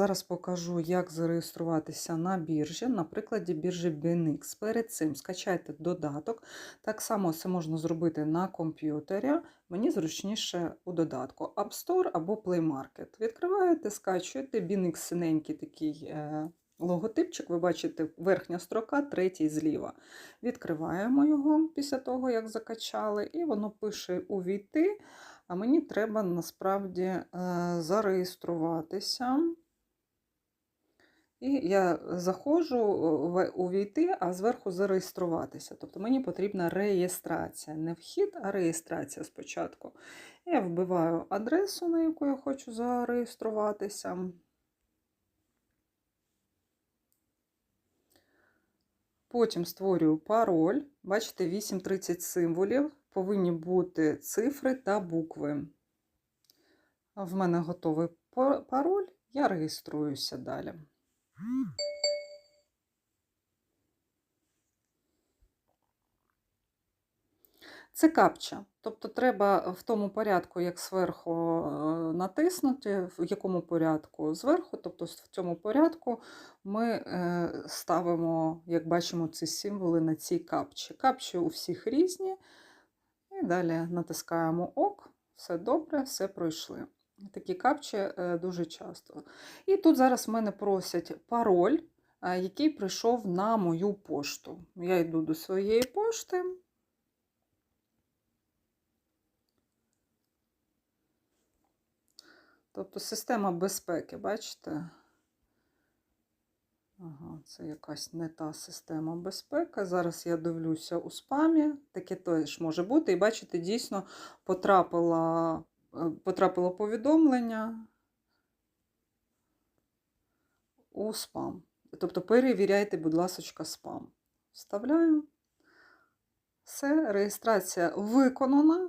зараз покажу, як зареєструватися на біржі, на прикладі біржі BNX. Перед цим скачайте додаток. Так само це можна зробити на комп'ютері. Мені зручніше у додатку App Store або Play Market. Відкриваєте, скачуєте BNX синенький такий е, логотипчик. Ви бачите, верхня строка, третій зліва. Відкриваємо його після того, як закачали, і воно пише увійти. А мені треба насправді е, зареєструватися. І я заходжу увійти, а зверху зареєструватися. Тобто мені потрібна реєстрація. Не вхід, а реєстрація спочатку. Я вбиваю адресу, на яку я хочу зареєструватися. Потім створюю пароль. Бачите, 830 символів. Повинні бути цифри та букви. В мене готовий пароль, я реєструюся далі. Це капча. Тобто треба в тому порядку, як зверху е, натиснути, в якому порядку зверху, тобто в цьому порядку ми е, ставимо, як бачимо, ці символи на цій капчі. Капчі у всіх різні. І далі натискаємо ок, все добре, все пройшли. Такі капчі е, дуже часто. І тут зараз в мене просять пароль, е, який прийшов на мою пошту. Я йду до своєї пошти. Тобто система безпеки, бачите? Ага, це якась не та система безпеки. Зараз я дивлюся у спамі. Таке теж може бути. І бачите, дійсно потрапило, е, потрапило повідомлення у спам. Тобто перевіряйте, будь ласка, спам. Вставляю. Все, реєстрація виконана.